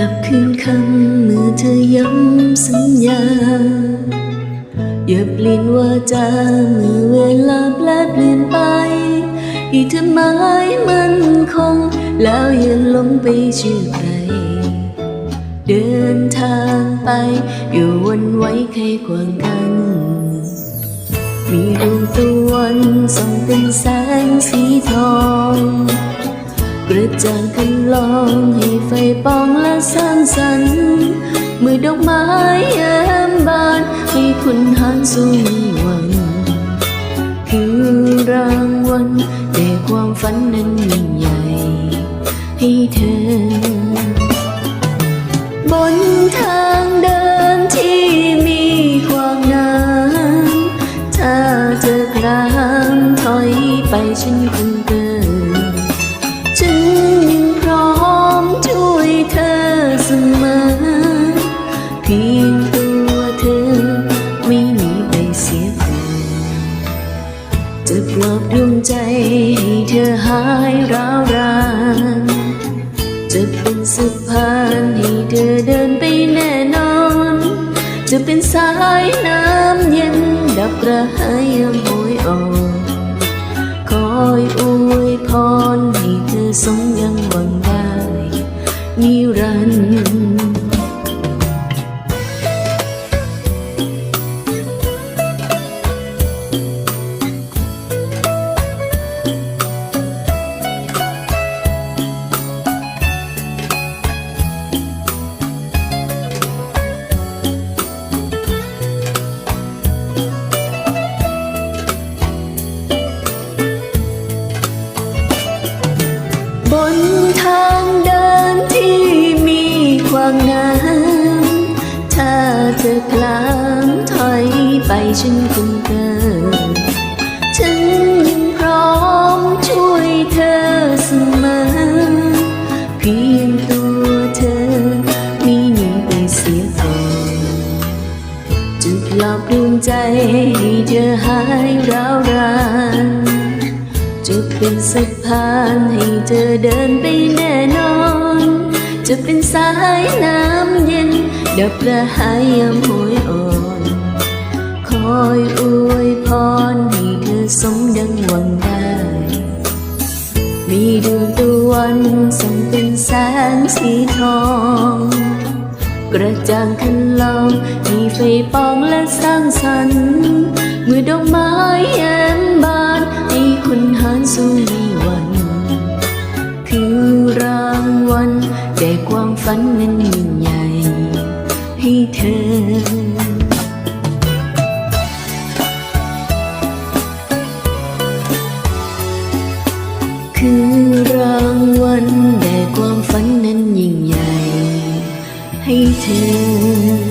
ลับคืนคำเมื่อเธอย้ำสัญญา อย่าเปลี่ยนว่าจาเมื่อเวลาแปลเปลี่ยนไปให้เธอหมายมันคง แล้วอย่าลงไปเชื่อใคร เดินทางไป อย่าวันไว้ใครขวางกัน มีดวงตะวันส่องเป็นแสงสีทอง กระจ่างคันลองให้ไฟปองและสร้างสรรค์มือดอกไม้แย้มบานให้คุณหานสู่มีวัน คือรางวัลแต่ความฝันนั้นยิ่งใหญ่ให้เธอ บนทางเดินที่มีความน้ำถ้าเธอครามถอยไปฉันคง ราวรานจะเป็นสะพานให้เธอเดินไปแน่นอน จะเป็นสายน้ำเย็นดับกระหายยามโหยอ่อนคอยอวยพรให้เธอสมยัง ความน้ำ ถ้าเธอคลามถอยไปฉันคงเกินฉันยังพร้อมช่วยเธอเสมอ เพียงตัวเธอไม่หนีไปเสียก่อนจุดหลอกดวงใจให้เธอหายร้าวรานจะเป็นสะพานให้เธอเดินไปแน่นอน จะเป็นสายน้ำเย็น ดับกระหายยามโหยอ่อน คอยอวยพรให้เธอสมดังหวังได้ มีดวงตะวันส่องเป็นแสงสีทอง กระจ่างคันลองมีไฟปองและสร้างสรรค์เมื่อดอกไม้ ฝันนั้นยิ่งใหญ่ให้เธอคือรางวัลแด่ความฝันนั้นยิ่งใหญ่ ให้เธอ